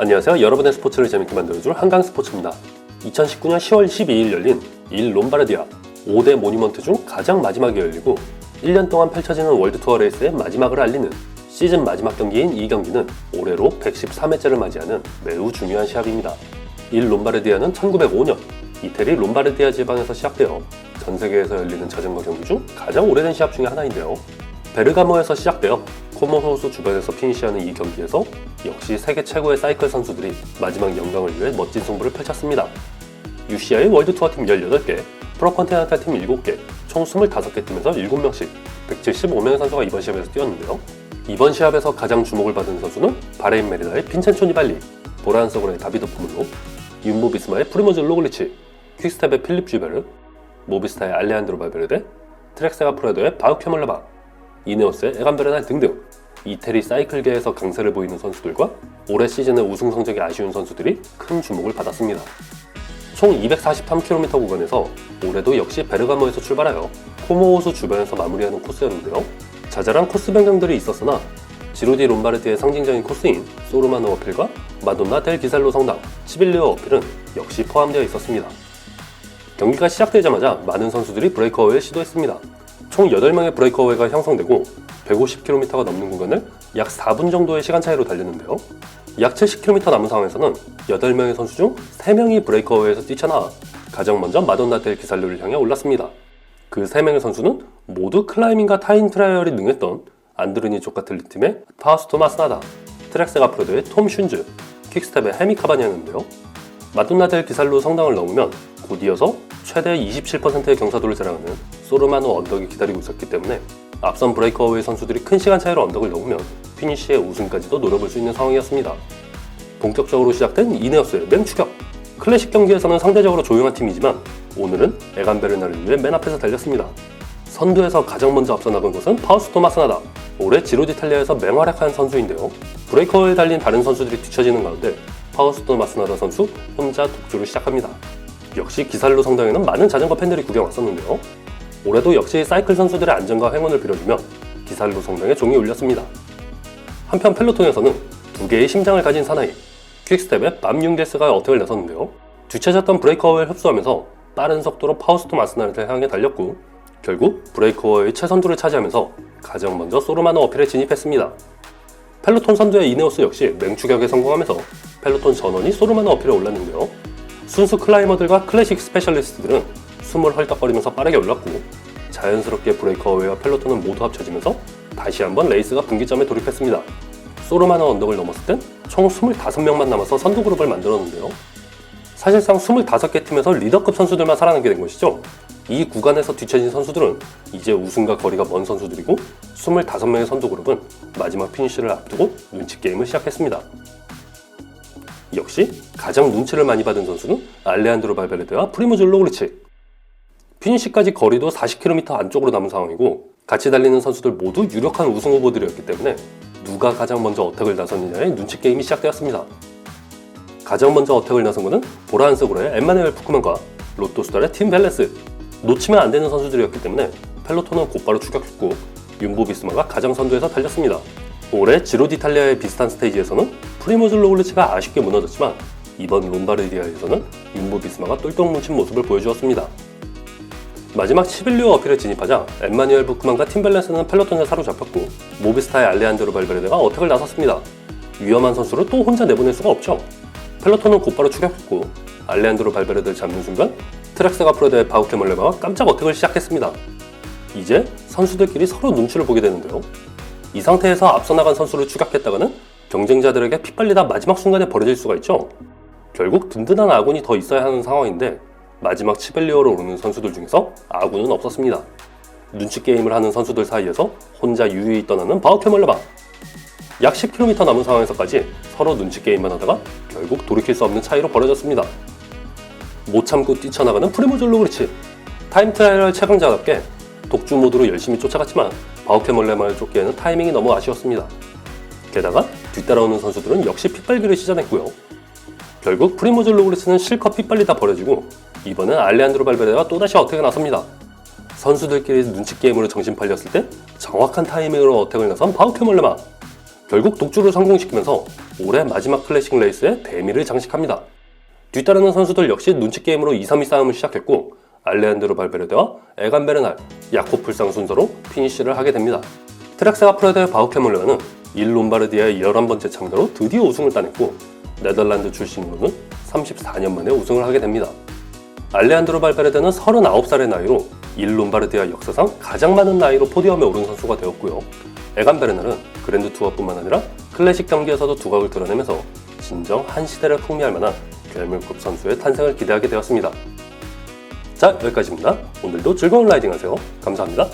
안녕하세요. 여러분의 스포츠를 재밌게 만들어줄 한강 스포츠입니다. 2019년 10월 12일 열린 일 롬바르디아 5대 모니먼트 중 가장 마지막에 열리고 1년 동안 펼쳐지는 월드투어 레이스의 마지막을 알리는 시즌 마지막 경기인 이 경기는 올해로 113회째를 맞이하는 매우 중요한 시합입니다. 일 롬바르디아는 1905년 이태리 롬바르디아 지방에서 시작되어 전 세계에서 열리는 자전거 경기 중 가장 오래된 시합 중의 하나인데요. 베르가모에서 시작되어 코모 호수 주변에서 피니시하는 이 경기에서 역시 세계 최고의 사이클 선수들이 마지막 영광을 위해 멋진 승부를 펼쳤습니다. UCI 월드 투어 팀 18개, 프로 컨티넨탈 팀 7개, 총 25개 팀에서 7명씩 175명의 선수가 이번 시합에서 뛰었는데요. 이번 시합에서 가장 주목을 받은 선수는 바레인 메리다의 빈첸초 니발리, 보라한서그의 다비드 포물로, 윤보 비스마의 프리모즈 로글리치, 퀵스텝의 필립 쥐베르, 모비스타의 알레한드로 발베르데, 트렉세가 프레도의 바우케 몰라바, 이네오스의 에간 베르날 등등 이태리 사이클계에서 강세를 보이는 선수들과 올해 시즌의 우승 성적이 아쉬운 선수들이 큰 주목을 받았습니다. 총 243km 구간에서 올해도 역시 베르가모에서 출발하여 코모호수 주변에서 마무리하는 코스였는데요. 자잘한 코스 변경들이 있었으나 지로디 롬바르디의 상징적인 코스인 소르마노 어필과 마돈나 델 기살로 성당, 치빌리오 어필은 역시 포함되어 있었습니다. 경기가 시작되자마자 많은 선수들이 브레이크어웨이를 시도했습니다. 총 8명의 브레이크어웨이가 형성되고 150km가 넘는 구간을 약 4분 정도의 시간 차이로 달렸는데요. 약 70km 남은 상황에서는 8명의 선수 중 3명이 브레이크어웨이에서 뛰쳐나와 가장 먼저 마돈나 델 기살루를 향해 올랐습니다. 그 3명의 선수는 모두 클라이밍과 타임 트라이얼이 능했던 안드르니 조카틀리 팀의 파우스토 마스나다, 트렉세가 프로드의 톰 슌즈, 퀵스텝의 헤미 카바니였는데요. 마돈나 델 기살루 성당을 넘으면 곧 이어서 최대 27%의 경사도를 자랑하는 소르마노 언덕이 기다리고 있었기 때문에 앞선 브레이크어웨이 선수들이 큰 시간 차이로 언덕을 넘으면 피니시의 우승까지도 노려볼 수 있는 상황이었습니다. 본격적으로 시작된 이네어스의 맹추격! 클래식 경기에서는 상대적으로 조용한 팀이지만 오늘은 에간 베르나를 위해 맨 앞에서 달렸습니다. 선두에서 가장 먼저 앞서 나간 것은 파우스 토 마스나다. 올해 지로디탈리아에서 맹활약한 선수인데요. 브레이커에 달린 다른 선수들이 뒤처지는 가운데 파우스 토 마스나다 선수 혼자 독주를 시작합니다. 역시 기살로 성당에는 많은 자전거 팬들이 구경 왔었는데요. 올해도 역시 사이클 선수들의 안전과 행운을 빌어주며 기살로 성당에 종이 울렸습니다. 한편 펠로톤에서는 두 개의 심장을 가진 사나이 퀵스텝의 밤융데스가 어택을 나섰는데요. 뒤쳐졌던 브레이커어를 흡수하면서 빠른 속도로 파우스토 마스나를 향해 달렸고 결국 브레이커어의 최선두를 차지하면서 가장 먼저 소르마노 어필에 진입했습니다. 펠로톤 선두의 이네오스 역시 맹추격에 성공하면서 펠로톤 전원이 소르마노 어필에 올랐는데요. 순수 클라이머들과 클래식 스페셜리스트들은 숨을 헐떡거리면서 빠르게 올랐고 자연스럽게 브레이커웨이와 펠로톤은 모두 합쳐지면서 다시 한번 레이스가 분기점에 돌입했습니다. 소르마노 언덕을 넘었을 땐 총 25명만 남아서 선두 그룹을 만들었는데요. 사실상 25개 팀에서 리더급 선수들만 살아남게 된 것이죠. 이 구간에서 뒤처진 선수들은 이제 우승과 거리가 먼 선수들이고 25명의 선두 그룹은 마지막 피니쉬를 앞두고 눈치 게임을 시작했습니다. 역시 가장 눈치를 많이 받은 선수는 알레한드로 발베르데와 프리모즈 로글리치. 피니시까지 거리도 40km 안쪽으로 남은 상황이고 같이 달리는 선수들 모두 유력한 우승 후보들이었기 때문에 누가 가장 먼저 어택을 나섰느냐의 눈치 게임이 시작되었습니다. 가장 먼저 어택을 나선 것은 보라한스그로의 엠마누엘 푸크만과 로또스달의 팀 벨레스. 놓치면 안 되는 선수들이었기 때문에 펠로톤은 곧바로 추격했고 윤보 비스마가 가장 선두에서 달렸습니다. 올해 지로 디탈리아의 비슷한 스테이지에서는 프리모즈 로글리치가 아쉽게 무너졌지만 이번 롬바르디아에서는 윤보 비스마가 똘똘 뭉친 모습을 보여주었습니다. 마지막 11류 어필에 진입하자 엠마뉴엘 부크만과 팀벨레스는 펠로톤에 사로잡혔고 모비스타의 알레한드로 발베르데가 어택을 나섰습니다. 위험한 선수를 또 혼자 내보낼 수가 없죠. 펠로톤은 곧바로 추격했고 알레한드로 발베르데를 잡는 순간 트렉세가 프로데의 바우케 멀레바가 깜짝 어택을 시작했습니다. 이제 선수들끼리 서로 눈치를 보게 되는데요. 이 상태에서 앞서 나간 선수를 추격했다가는 경쟁자들에게 핏발리다 마지막 순간에 벌어질 수가 있죠. 결국 든든한 아군이 더 있어야 하는 상황인데 마지막 치벨리어로 오르는 선수들 중에서 아군은 없었습니다. 눈치 게임을 하는 선수들 사이에서 혼자 유유히 떠나는 바우케 멀레바. 약 10km 남은 상황에서까지 서로 눈치 게임만 하다가 결국 돌이킬 수 없는 차이로 벌어졌습니다. 못 참고 뛰쳐나가는 프리모즈 로그리치. 타임 트라이얼 최강자답게 독주 모드로 열심히 쫓아갔지만 바우케 멀레마를 쫓기에는 타이밍이 너무 아쉬웠습니다. 게다가 뒤따라오는 선수들은 역시 핏발기를 시전했고요. 결국 프리모즈 로그리스는 실컷 핏발리다 버려지고 이번엔 알레한드로 발베레가 또다시 어택에 나섭니다. 선수들끼리 눈치 게임으로 정신 팔렸을 때 정확한 타이밍으로 어택을 나선 바우케 몰레마. 결국 독주를 성공시키면서 올해 마지막 클래식 레이스의 대미를 장식합니다. 뒤따르는 선수들 역시 눈치 게임으로 2, 3위 싸움을 시작했고 알레한드로 발베르데와 에간 베르날, 야코풀상 순서로 피니쉬를 하게 됩니다. 트랙스가 프레드의 바우케몰레는 일 롬바르디아의 11번째 참가로 드디어 우승을 따냈고 네덜란드 출신으로는 34년 만에 우승을 하게 됩니다. 알레한드로 발베르데는 39살의 나이로 일 롬바르디아 역사상 가장 많은 나이로 포디엄에 오른 선수가 되었고요. 에간 베르날은 그랜드 투어뿐만 아니라 클래식 경기에서도 두각을 드러내면서 진정 한 시대를 풍미할 만한 괴물급 선수의 탄생을 기대하게 되었습니다. 자, 여기까지입니다. 오늘도 즐거운 라이딩 하세요. 감사합니다.